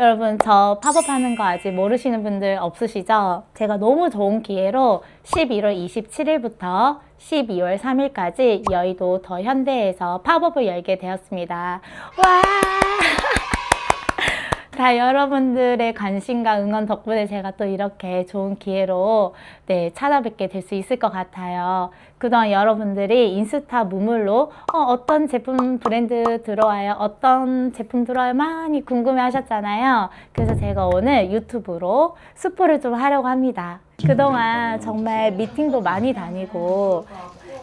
여러분 저 팝업 하는 거 아직 모르시는 분들 없으시죠? 제가 너무 좋은 기회로 11월 27일부터 12월 3일까지 여의도 더 현대에서 팝업을 열게 되었습니다. 와! 다 여러분들의 관심과 응원 덕분에 제가 또 이렇게 좋은 기회로 네, 찾아뵙게 될 수 있을 것 같아요. 그동안 여러분들이 인스타 무물로 어, 어떤 제품 브랜드 들어와요? 어떤 제품 들어와요? 많이 궁금해 하셨잖아요. 그래서 제가 오늘 유튜브로 스포를 좀 하려고 합니다. 그동안 정말 미팅도 많이 다니고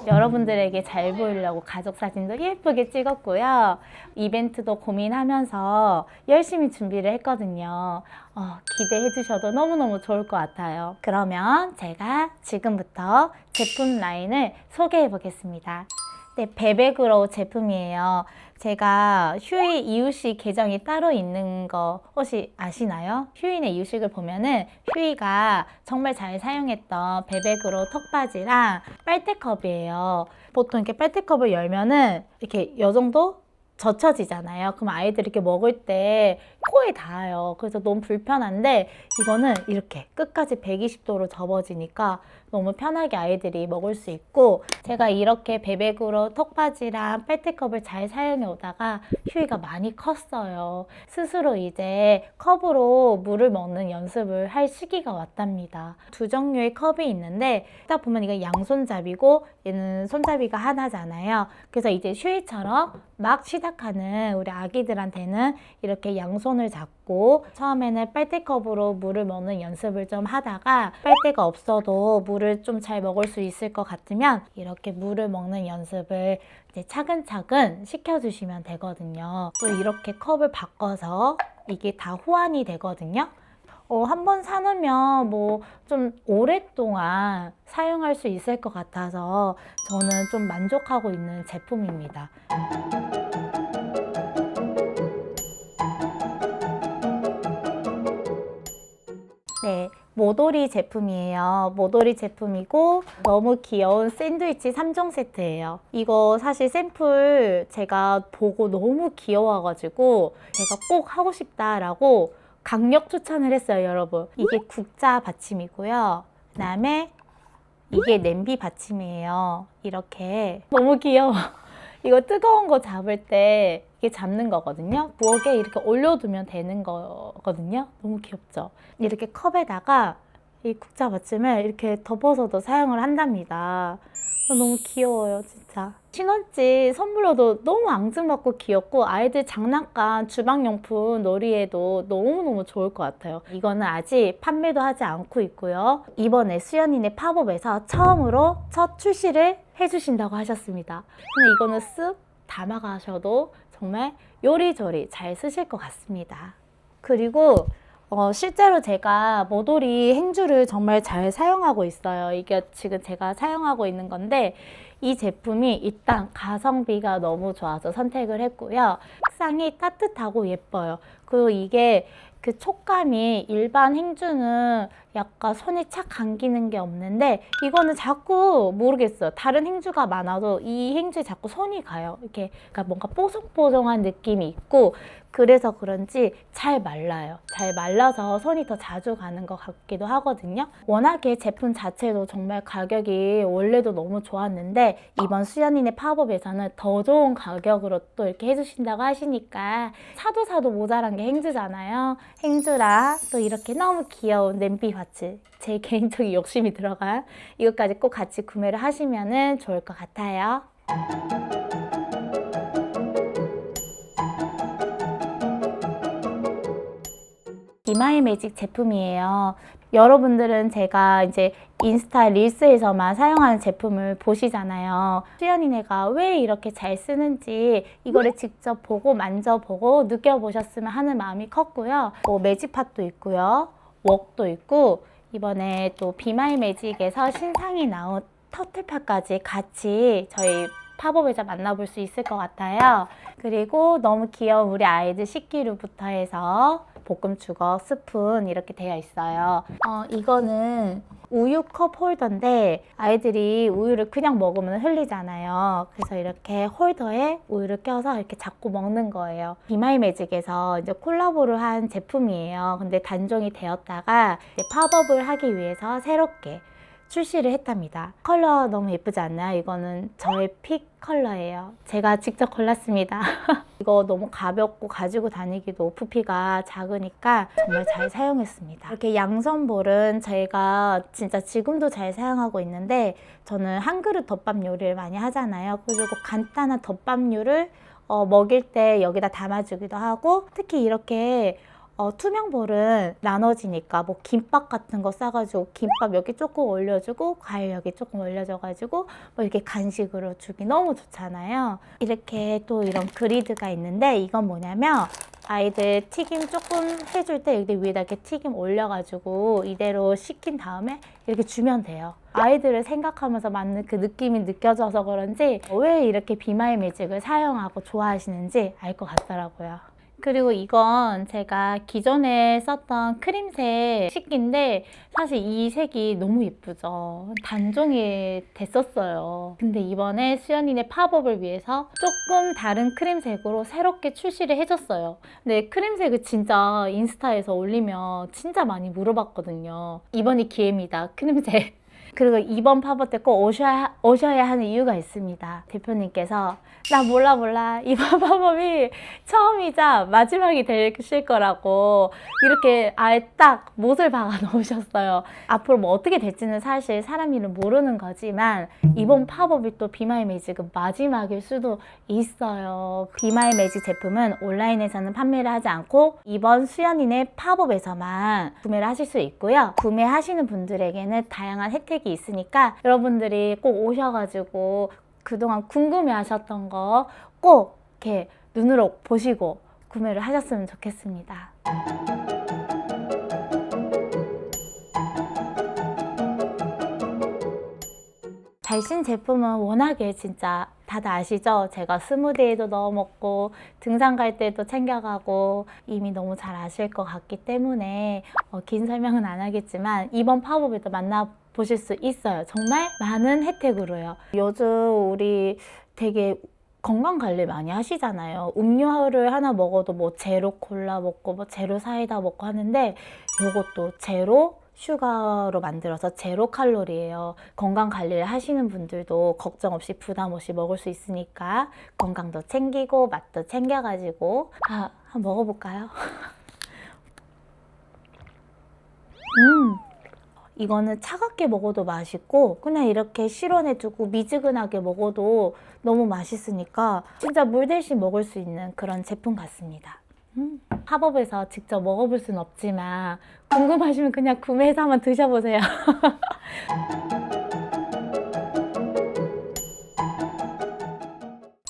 여러분들에게 잘 보이려고 가족 사진도 예쁘게 찍었고요. 이벤트도 고민하면서 열심히 준비를 했거든요. 어, 기대해 주셔도 너무너무 좋을 것 같아요. 그러면 제가 지금부터 제품 라인을 소개해 보겠습니다. 네, 베베그로우 제품이에요. 제가 휴이 이유식 계정이 따로 있는 거 혹시 아시나요? 휴인의 이유식을 보면은 휴이가 정말 잘 사용했던 베베그로우 턱바지랑 빨대컵이에요. 보통 이렇게 빨대컵을 열면은 이렇게 요 정도 젖혀지잖아요. 그럼 아이들이 이렇게 먹을 때 코에 닿아요. 그래서 너무 불편한데 이거는 이렇게 끝까지 120도로 접어지니까 너무 편하게 아이들이 먹을 수 있고 제가 이렇게 베백으로 턱바지랑 빨대컵을 잘 사용해 오다가 휴이가 많이 컸어요. 스스로 이제 컵으로 물을 먹는 연습을 할 시기가 왔답니다. 두 종류의 컵이 있는데 딱 보면 이거 양손잡이고 얘는 손잡이가 하나잖아요. 그래서 이제 휴이처럼 막 시작하는 우리 아기들한테는 이렇게 양손을 잡고 처음에는 빨대컵으로 물을 먹는 연습을 좀 하다가 빨대가 없어도 물을 좀 잘 먹을 수 있을 것 같으면 이렇게 물을 먹는 연습을 차근차근 시켜주시면 되거든요. 또 이렇게 컵을 바꿔서 이게 다 호환이 되거든요. 어, 한 번 사놓으면 뭐 좀 오랫동안 사용할 수 있을 것 같아서 저는 좀 만족하고 있는 제품입니다. 네, 모도리 제품이에요. 모도리 제품이고 너무 귀여운 샌드위치 3종 세트예요. 이거 사실 샘플 제가 보고 너무 귀여워가지고 제가 꼭 하고 싶다라고 강력 추천을 했어요, 여러분. 이게 국자 받침이고요. 그 다음에 이게 냄비 받침이에요. 이렇게 너무 귀여워. 이거 뜨거운 거 잡을 때 이게 잡는 거거든요. 부엌에 이렇게 올려두면 되는 거거든요. 너무 귀엽죠? 이렇게 컵에다가 이 국자 받침을 이렇게 덮어서도 사용을 한답니다. 어, 너무 귀여워요, 진짜. 신혼집 선물로도 너무 앙증맞고 귀엽고 아이들 장난감, 주방용품 놀이에도 너무너무 좋을 것 같아요. 이거는 아직 판매도 하지 않고 있고요. 이번에 수연이네 팝업에서 처음으로 첫 출시를 해주신다고 하셨습니다. 근데 이거는 쓱 담아가셔도 정말 요리조리 잘 쓰실 것 같습니다. 그리고 어, 실제로 제가 모도리 행주를 정말 잘 사용하고 있어요. 이게 지금 제가 사용하고 있는 건데 이 제품이 일단 가성비가 너무 좋아서 선택을 했고요. 색상이 따뜻하고 예뻐요. 그리고 이게 그 촉감이 일반 행주는 약간 손에 착 감기는 게 없는데 이거는 자꾸 모르겠어요. 다른 행주가 많아도 이 행주에 자꾸 손이 가요. 이렇게 그러니까 뭔가 뽀송뽀송한 느낌이 있고 그래서 그런지 잘 말라요. 잘 말라서 손이 더 자주 가는 것 같기도 하거든요. 워낙에 제품 자체도 정말 가격이 원래도 너무 좋았는데 이번 수연이네 팝업에서는 더 좋은 가격으로 또 이렇게 해주신다고 하시니까 사도 사도 모자란 게 행주잖아요. 행주랑 또 이렇게 너무 귀여운 냄비 바치 제 개인적인 욕심이 들어간 이것까지 꼭 같이 구매를 하시면 좋을 것 같아요. 이마이 매직 제품이에요. 여러분들은 제가 이제 인스타 릴스에서만 사용하는 제품을 보시잖아요. 수연이네가 왜 이렇게 잘 쓰는지 이거를 직접 보고 만져보고 느껴보셨으면 하는 마음이 컸고요. 뭐 매직팟도 있고요. 웍도 있고 이번에 또 비마이 매직에서 신상이 나온 터틀팟까지 같이 저희 팝업에서 만나볼 수 있을 것 같아요. 그리고 너무 귀여운 우리 아이들 식기류부터 해서 볶음 주걱, 스푼 이렇게 되어 있어요. 어, 이거는 우유 컵 홀더인데 아이들이 우유를 그냥 먹으면 흘리잖아요. 그래서 이렇게 홀더에 우유를 껴서 이렇게 잡고 먹는 거예요. 비마이 매직에서 이제 콜라보를 한 제품이에요. 근데 단종이 되었다가 팝업을 하기 위해서 새롭게 출시를 했답니다. 컬러 너무 예쁘지 않나요? 이거는 저의 픽 컬러예요. 제가 직접 골랐습니다. 이거 너무 가볍고 가지고 다니기도 부피가 작으니까 정말 잘 사용했습니다. 이렇게 양선볼은 제가 진짜 지금도 잘 사용하고 있는데 저는 한 그릇 덮밥 요리를 많이 하잖아요. 그리고 간단한 덮밥류를 어, 먹일 때 여기다 담아주기도 하고 특히 이렇게 어, 투명 볼은 나눠지니까 뭐 김밥 같은 거 싸가지고 김밥 여기 조금 올려주고 과일 여기 조금 올려줘가지고 뭐 이렇게 간식으로 주기 너무 좋잖아요. 이렇게 또 이런 그리드가 있는데 이건 뭐냐면 아이들 튀김 조금 해줄 때 여기 위에다 이렇게 튀김 올려가지고 이대로 식힌 다음에 이렇게 주면 돼요. 아이들을 생각하면서 맞는 그 느낌이 느껴져서 그런지 왜 이렇게 비마이 매직을 사용하고 좋아하시는지 알 것 같더라고요. 그리고 이건 제가 기존에 썼던 크림색 식기인데 사실 이 색이 너무 예쁘죠. 단종이 됐었어요. 근데 이번에 수연이네 팝업을 위해서 조금 다른 크림색으로 새롭게 출시를 해줬어요. 근데 크림색을 진짜 인스타에서 올리면 진짜 많이 물어봤거든요. 이번이 기회입니다. 크림색. 그리고 이번 팝업 때 꼭 오셔야, 오셔야 하는 이유가 있습니다. 대표님께서 나 몰라 몰라 이번 팝업이 처음이자 마지막이 되실 거라고 이렇게 아예 딱 못을 박아 놓으셨어요. 앞으로 뭐 어떻게 될지는 사실 사람 일은 모르는 거지만 이번 팝업이 또 비마이 매직은 마지막일 수도 있어요. 비마이 매직 제품은 온라인에서는 판매를 하지 않고 이번 수연이네 팝업에서만 구매를 하실 수 있고요. 구매하시는 분들에게는 다양한 혜택 이 있으니까 여러분들이 꼭 오셔가지고 그동안 궁금해 하셨던 거 꼭 이렇게 눈으로 보시고 구매를 하셨으면 좋겠습니다. 달신 제품은 워낙에 진짜 다들 아시죠? 제가 스무디에도 넣어 먹고 등산 갈 때도 챙겨가고 이미 너무 잘 아실 것 같기 때문에 어, 긴 설명은 안 하겠지만 이번 팝업에도 만나 보실 수 있어요. 정말 많은 혜택으로요. 요즘 우리 되게 건강 관리 많이 하시잖아요. 음료를 하나 먹어도 뭐 제로 콜라 먹고 뭐 제로 사이다 먹고 하는데 요것도 제로 슈가로 만들어서 제로 칼로리예요. 건강 관리를 하시는 분들도 걱정 없이 부담 없이 먹을 수 있으니까 건강도 챙기고 맛도 챙겨가지고 아, 한번 먹어볼까요? 음, 이거는 차갑게 먹어도 맛있고 그냥 이렇게 실온에 두고 미지근하게 먹어도 너무 맛있으니까 진짜 물 대신 먹을 수 있는 그런 제품 같습니다. 음, 팝업에서 직접 먹어볼 수는 없지만 궁금하시면 그냥 구매해서 한번 드셔보세요.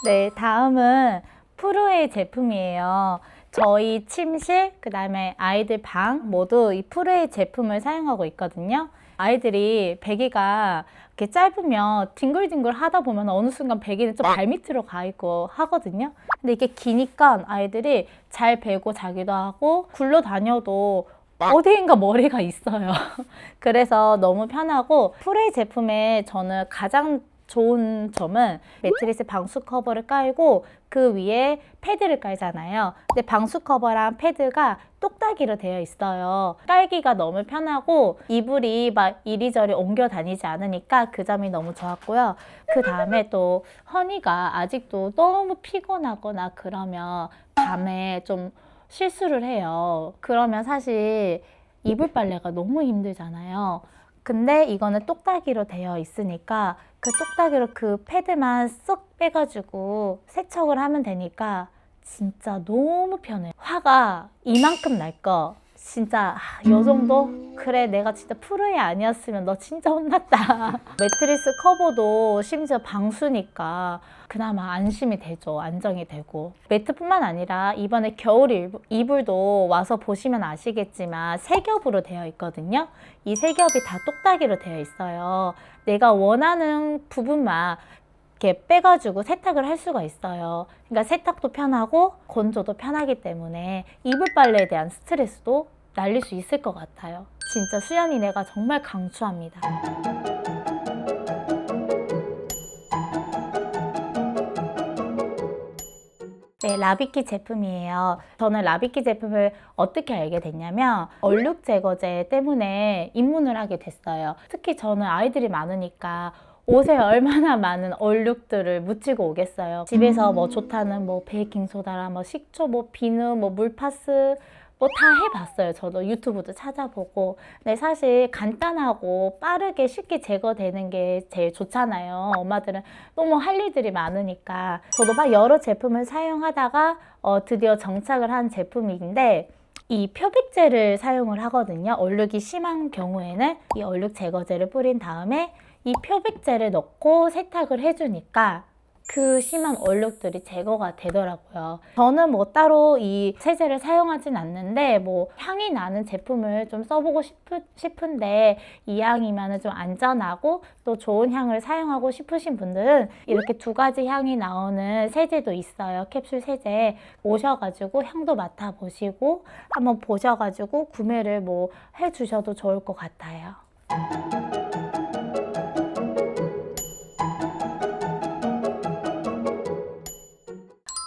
네, 다음은 프루의 제품이에요. 저희 침실, 그 다음에 아이들 방 모두 이 프루의 제품을 사용하고 있거든요. 아이들이 배기가 이렇게 짧으면 뒹굴뒹굴 하다 보면 어느 순간 배기는 좀 발밑으로 가 있고 하거든요. 근데 이게 기니까 아이들이 잘 배고 자기도 하고 굴러 다녀도 어디인가 머리가 있어요. 그래서 너무 편하고 프레이 제품에 저는 가장 좋은 점은 매트리스 방수 커버를 깔고 그 위에 패드를 깔잖아요. 근데 방수 커버랑 패드가 똑딱이로 되어 있어요. 깔기가 너무 편하고 이불이 막 이리저리 옮겨 다니지 않으니까 그 점이 너무 좋았고요. 그 다음에 또 허니가 아직도 너무 피곤하거나 그러면 밤에 좀 실수를 해요. 그러면 사실 이불 빨래가 너무 힘들잖아요. 근데 이거는 똑딱이로 되어 있으니까 그 똑딱이로 그 패드만 쏙 빼가지고 세척을 하면 되니까 진짜 너무 편해요. 화가 이만큼 날 거. 진짜 아, 요 정도? 그래 내가 진짜 프로이 아니었으면 너 진짜 혼났다. 매트리스 커버도 심지어 방수니까 그나마 안심이 되죠. 안정이 되고. 매트뿐만 아니라 이번에 겨울 이불- 이불도 와서 보시면 아시겠지만 세 겹으로 되어 있거든요. 이 세 겹이 다 똑딱이로 되어 있어요. 내가 원하는 부분만 이렇게 빼가지고 세탁을 할 수가 있어요. 그러니까 세탁도 편하고 건조도 편하기 때문에 이불 빨래에 대한 스트레스도 날릴 수 있을 것 같아요. 진짜 수연이네가 정말 강추합니다. 네, 라비키 제품이에요. 저는 라비키 제품을 어떻게 알게 됐냐면 얼룩 제거제 때문에 입문을 하게 됐어요. 특히 저는 아이들이 많으니까 옷에 얼마나 많은 얼룩들을 묻히고 오겠어요. 집에서 뭐 좋다는 뭐 베이킹 소다랑 뭐 식초, 뭐 비누, 뭐 물파스 뭐 다 해봤어요. 저도 유튜브도 찾아보고. 근데 사실 간단하고 빠르게 쉽게 제거되는 게 제일 좋잖아요. 엄마들은 너무 할 일들이 많으니까. 저도 막 여러 제품을 사용하다가 어, 드디어 정착을 한 제품인데 이 표백제를 사용을 하거든요. 얼룩이 심한 경우에는 이 얼룩 제거제를 뿌린 다음에 이 표백제를 넣고 세탁을 해주니까 그 심한 얼룩들이 제거가 되더라고요. 저는 뭐 따로 이 세제를 사용하진 않는데 뭐 향이 나는 제품을 좀 써보고 싶으, 싶은데 이 향이면 좀 안전하고 또 좋은 향을 사용하고 싶으신 분들은 이렇게 두 가지 향이 나오는 세제도 있어요. 캡슐 세제 오셔가지고 향도 맡아보시고 한번 보셔가지고 구매를 뭐 해주셔도 좋을 것 같아요.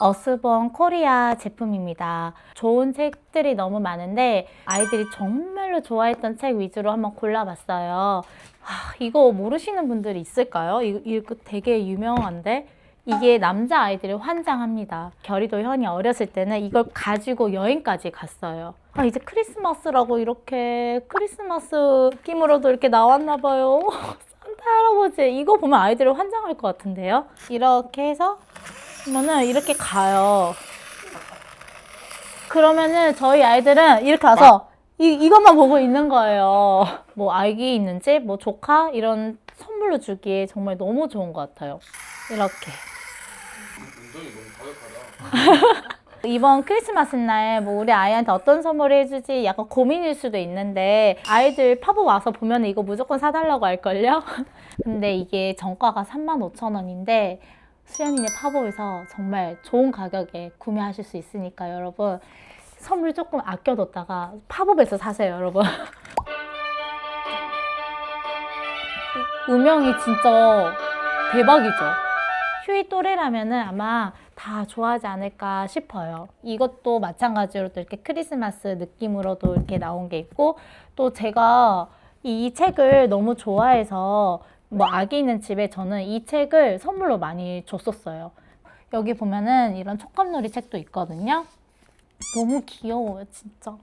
어스본 코리아 제품입니다. 좋은 책들이 너무 많은데 아이들이 정말로 좋아했던 책 위주로 한번 골라봤어요. 아, 이거 모르시는 분들이 있을까요? 이거, 되게 유명한데 이게 남자 아이들이 환장합니다. 결이도 현이 어렸을 때는 이걸 가지고 여행까지 갔어요. 아, 이제 크리스마스라고 이렇게 크리스마스 느낌으로도 이렇게 나왔나 봐요. 산타 할아버지 이거 보면 아이들이 환장할 것 같은데요. 이렇게 해서 그러면은 이렇게 가요. 그러면은 저희 아이들은 이렇게 와서 이, 이것만 보고 있는 거예요. 뭐 아기 있는지, 뭐 조카 이런 선물로 주기에 정말 너무 좋은 것 같아요. 이렇게. 운동이 너무 가격하다. 이번 크리스마스 날 뭐 우리 아이한테 어떤 선물을 해주지 약간 고민일 수도 있는데 아이들 팝업 와서 보면 이거 무조건 사달라고 할걸요? 근데 이게 정가가 35,000원인데 수연이네 팝업에서 정말 좋은 가격에 구매하실 수 있으니까 여러분. 선물 조금 아껴뒀다가 팝업에서 사세요 여러분. 음영이 진짜 대박이죠. 휴이 또래라면은 아마 다 좋아하지 않을까 싶어요. 이것도 마찬가지로 또 이렇게 크리스마스 느낌으로도 이렇게 나온 게 있고 또 제가 이 책을 너무 좋아해서 뭐 아기 있는 집에 저는 이 책을 선물로 많이 줬었어요. 여기 보면은 이런 촉감놀이 책도 있거든요. 너무 귀여워요, 진짜.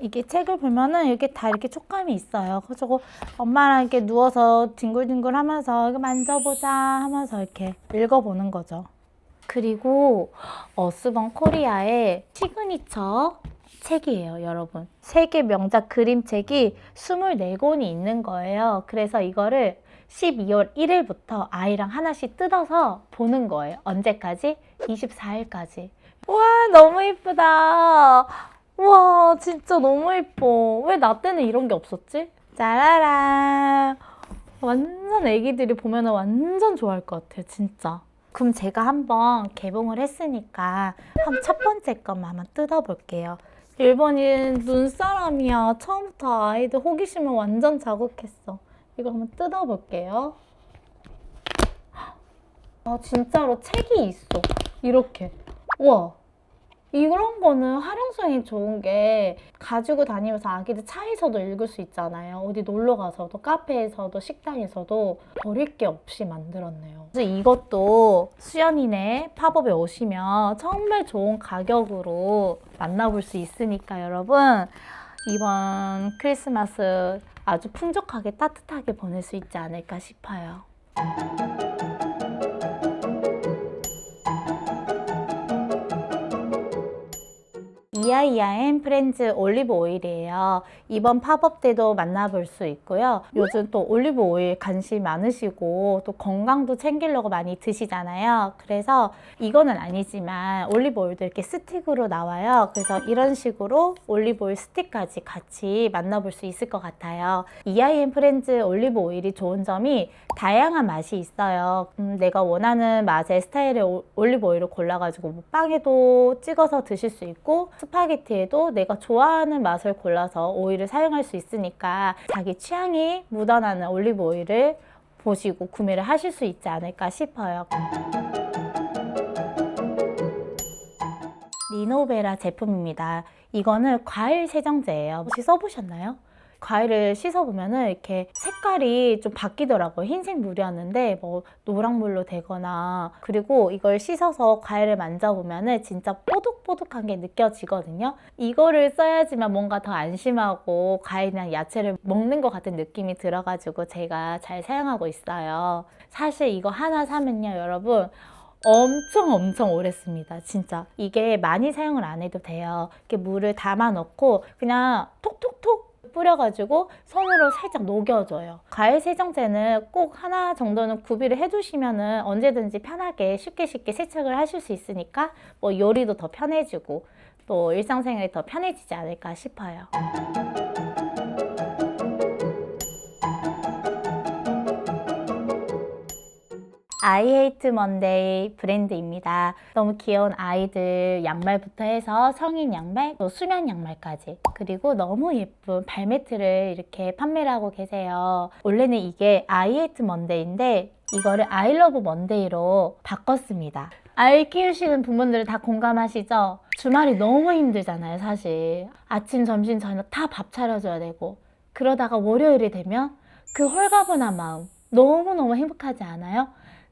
이게 책을 보면은 이렇게 다 이렇게 촉감이 있어요. 그래서 엄마랑 이렇게 누워서 뒹굴뒹굴 하면서 이거 만져보자 하면서 이렇게 읽어보는 거죠. 그리고 어스번 코리아의 시그니처 책이에요, 여러분. 세계 명작 그림책이 24권이 있는 거예요. 그래서 이거를 12월 1일부터 아이랑 하나씩 뜯어서 보는 거예요. 언제까지? 24일까지. 와, 너무 이쁘다. 와, 진짜 너무 이뻐. 왜 나 때는 이런 게 없었지? 짜라란. 완전 애기들이 보면 완전 좋아할 것 같아요, 진짜. 그럼 제가 한번 개봉을 했으니까 한 첫 번째 것만 한번 뜯어볼게요. 1번이 눈사람이야. 처음부터 아이들 호기심을 완전 자극했어. 이거 한번 뜯어볼게요. 아, 진짜로 책이 있어. 이렇게. 우와. 이런 거는 활용성이 좋은 게 가지고 다니면서 아기들 차에서도 읽을 수 있잖아요. 어디 놀러 가서도 카페에서도 식당에서도 버릴 게 없이 만들었네요. 그래서 이것도 수연이네 팝업에 오시면 정말 좋은 가격으로 만나볼 수 있으니까 여러분 이번 크리스마스 아주 풍족하게 따뜻하게 보낼 수 있지 않을까 싶어요. 이아이아엔 프렌즈 올리브 오일이에요. 이번 팝업 때도 만나볼 수 있고요. 요즘 또 올리브 오일 관심 많으시고 또 건강도 챙기려고 많이 드시잖아요. 그래서 이거는 아니지만 올리브 오일도 이렇게 스틱으로 나와요. 그래서 이런 식으로 올리브 오일 스틱까지 같이 만나볼 수 있을 것 같아요. 이아이엔 프렌즈 올리브 오일이 좋은 점이 다양한 맛이 있어요. 음, 내가 원하는 맛의 스타일의 오- 올리브 오일을 골라가지고 뭐 빵에도 찍어서 드실 수 있고 스파 게티에도 내가 좋아하는 맛을 골라서 오일을 사용할 수 있으니까 자기 취향이 묻어나는 올리브 오일을 보시고 구매를 하실 수 있지 않을까 싶어요. 리노베라 제품입니다. 이거는 과일 세정제예요. 혹시 써보셨나요? 과일을 씻어보면은 이렇게 색깔이 좀 바뀌더라고요. 흰색 물이었는데 뭐 노랑물로 되거나 그리고 이걸 씻어서 과일을 만져보면은 진짜 뽀득뽀득한 게 느껴지거든요. 이거를 써야지만 뭔가 더 안심하고 과일이나 야채를 먹는 것 같은 느낌이 들어가지고 제가 잘 사용하고 있어요. 사실 이거 하나 사면요, 여러분. 엄청 엄청 오래 씁니다. 진짜. 이게 많이 사용을 안 해도 돼요. 이렇게 물을 담아 넣고 그냥 톡톡톡 뿌려가지고 손으로 살짝 녹여줘요. 과일 세정제는 꼭 하나 정도는 구비를 해두시면은 언제든지 편하게 쉽게 쉽게 세척을 하실 수 있으니까 뭐 요리도 더 편해지고 또 일상생활이 더 편해지지 않을까 싶어요. 아이헤이트 먼데이 브랜드입니다. 너무 귀여운 아이들 양말부터 해서 성인 양말, 또 수면 양말까지. 그리고 너무 예쁜 발매트를 이렇게 판매를 하고 계세요. 원래는 이게 아이헤이트 먼데이인데 이거를 아이러브 먼데이로 바꿨습니다. 아이 키우시는 부모들은 다 공감하시죠? 주말이 너무 힘들잖아요, 사실. 아침, 점심, 저녁 다 밥 차려줘야 되고. 그러다가 월요일이 되면 그 홀가분한 마음 너무너무 행복하지 않아요?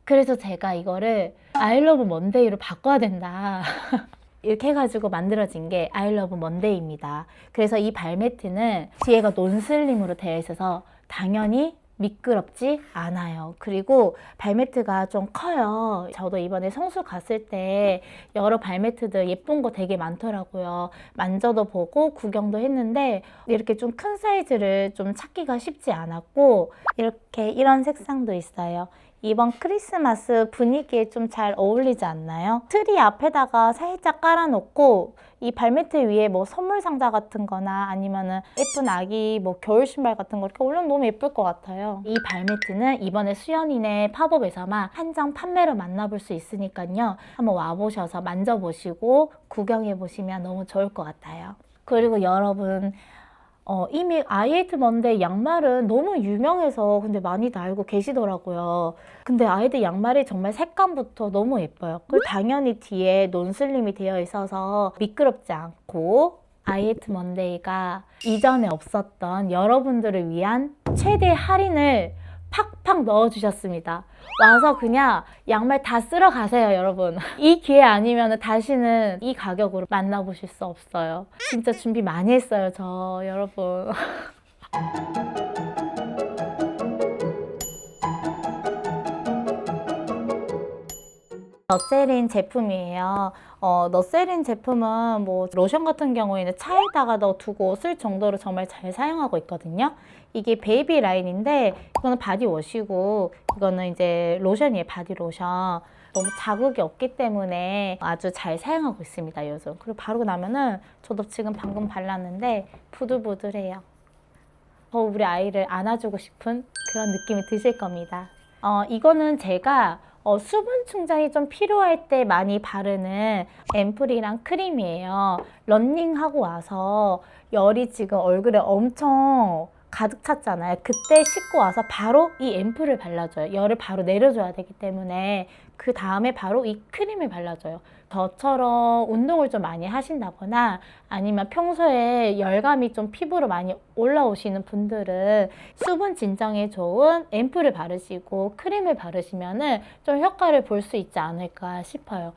그래서 제가 이거를 아이러브 먼데이로 바꿔야 된다. 이렇게 해가지고 만들어진 게 아이러브 먼데이입니다. 그래서 이 발매트는 뒤에가 논슬림으로 되어 있어서 당연히 미끄럽지 않아요. 그리고 발매트가 좀 커요. 저도 이번에 성수 갔을 때 여러 발매트들 예쁜 거 되게 많더라고요. 만져도 보고 구경도 했는데 이렇게 좀 큰 사이즈를 좀 찾기가 쉽지 않았고 이렇게 이런 색상도 있어요. 이번 크리스마스 분위기에 좀 잘 어울리지 않나요? 트리 앞에다가 살짝 깔아놓고 이 발매트 위에 뭐 선물 상자 같은 거나 아니면은 예쁜 아기 뭐 겨울 신발 같은 거 이렇게 올리면 너무 예쁠 것 같아요. 이 발매트는 이번에 수연이네 팝업에서만 한정 판매로 만나볼 수 있으니까요. 한번 와보셔서 만져보시고 구경해보시면 너무 좋을 것 같아요. 그리고 여러분 어, 이미 아이에이트 먼데 양말은 너무 유명해서 근데 많이들 알고 계시더라고요. 근데 아이들 양말이 정말 색감부터 너무 예뻐요. 그리고 당연히 뒤에 논슬림이 되어 있어서 미끄럽지 않고 아이에이트 먼데이가 이전에 없었던 여러분들을 위한 최대 할인을 팍팍 넣어주셨습니다. 와서 그냥 양말 다 쓸어 가세요, 여러분. 이 기회 아니면 다시는 이 가격으로 만나보실 수 없어요. 진짜 준비 많이 했어요, 저 여러분. 너세린 제품이에요. 어, 너세린 제품은 뭐 로션 같은 경우에는 차에다가 넣어 두고 쓸 정도로 정말 잘 사용하고 있거든요. 이게 베이비 라인인데 이거는 바디워시고 이거는 이제 로션이에요. 바디 로션. 너무 자극이 없기 때문에 아주 잘 사용하고 있습니다. 요즘. 그리고 바르고 나면은 저도 지금 방금 발랐는데 부들부들해요. 더 우리 아이를 안아주고 싶은 그런 느낌이 드실 겁니다. 어, 이거는 제가 어, 수분 충전이 좀 필요할 때 많이 바르는 앰플이랑 크림이에요. 런닝하고 와서 열이 지금 얼굴에 엄청 가득 찼잖아요. 그때 씻고 와서 바로 이 앰플을 발라줘요. 열을 바로 내려줘야 되기 때문에 그 다음에 바로 이 크림을 발라줘요. 저처럼 운동을 좀 많이 하신다거나 아니면 평소에 열감이 좀 피부로 많이 올라오시는 분들은 수분 진정에 좋은 앰플을 바르시고 크림을 바르시면은 좀 효과를 볼 수 있지 않을까 싶어요.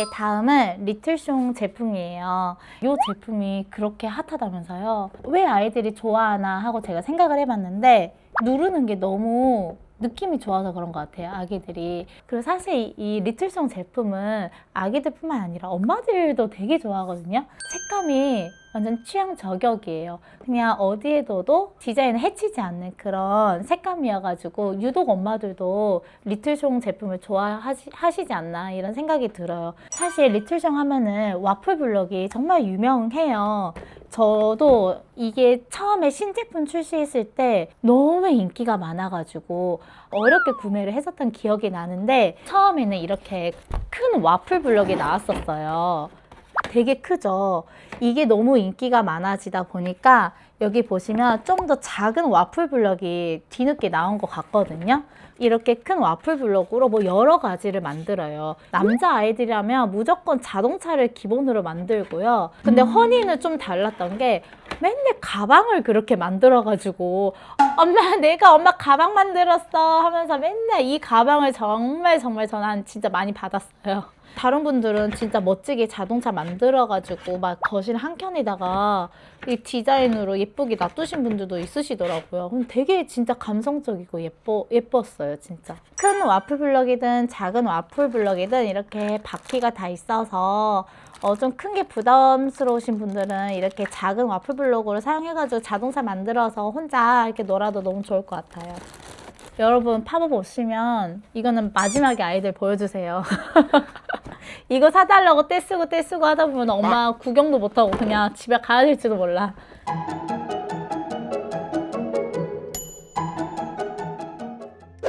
네, 다음은 리틀숑 제품이에요. 이 제품이 그렇게 핫하다면서요. 왜 아이들이 좋아하나 하고 제가 생각을 해봤는데 누르는 게 너무 느낌이 좋아서 그런 것 같아요, 아기들이. 그리고 사실 이, 이 리틀송 제품은 아기들뿐만 아니라 엄마들도 되게 좋아하거든요. 색감이 완전 취향 저격이에요. 그냥 어디에 둬도 디자인을 해치지 않는 그런 색감이어가지고 유독 엄마들도 리틀숑 제품을 좋아하시지 않나 이런 생각이 들어요. 사실 리틀숑 하면은 와플 블럭이 정말 유명해요. 저도 이게 처음에 신제품 출시했을 때 너무 인기가 많아가지고 어렵게 구매를 했었던 기억이 나는데 처음에는 이렇게 큰 와플 블럭이 나왔었어요. 되게 크죠. 이게 너무 인기가 많아지다 보니까 여기 보시면 좀 더 작은 와플 블럭이 뒤늦게 나온 것 같거든요. 이렇게 큰 와플 블럭으로 뭐 여러 가지를 만들어요. 남자 아이들이라면 무조건 자동차를 기본으로 만들고요. 근데 허니는 좀 달랐던 게 맨날 가방을 그렇게 만들어가지고 엄마 내가 엄마 가방 만들었어 하면서 맨날 이 가방을 정말 정말 저는 진짜 많이 받았어요. 다른 분들은 진짜 멋지게 자동차 만들어가지고 막 거실 한 켠에다가 이 디자인으로 예쁘게 놔두신 분들도 있으시더라고요. 그럼 되게 진짜 감성적이고 예뻐 예뻤어요, 진짜. 큰 와플 블럭이든 작은 와플 블럭이든 이렇게 바퀴가 다 있어서 어, 좀 큰 게 부담스러우신 분들은 이렇게 작은 와플 블럭으로 사용해가지고 자동차 만들어서 혼자 이렇게 놀아도 너무 좋을 것 같아요. 여러분 팝업 오시면 이거는 마지막에 아이들 보여주세요. 이거 사달라고 떼쓰고 떼쓰고 하다 보면 엄마 구경도 못하고 그냥 집에 가야 될지도 몰라.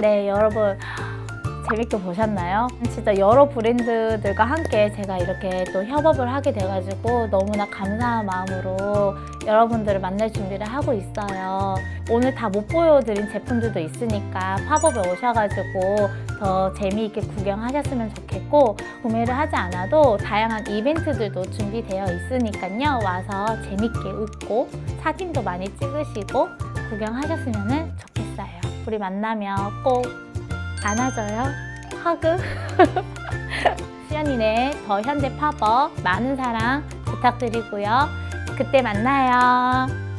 네, 여러분. 재밌게 보셨나요? 진짜 여러 브랜드들과 함께 제가 이렇게 또 협업을 하게 돼가지고 너무나 감사한 마음으로 여러분들을 만날 준비를 하고 있어요. 오늘 다 못 보여드린 제품들도 있으니까 팝업에 오셔가지고 더 재미있게 구경하셨으면 좋겠고 구매를 하지 않아도 다양한 이벤트들도 준비되어 있으니까요. 와서 재밌게 웃고 사진도 많이 찍으시고 구경하셨으면 좋겠어요. 우리 만나면 꼭 안아줘요. 허그. 수연이네 더 현대 팝업 많은 사랑 부탁드리고요. 그때 만나요.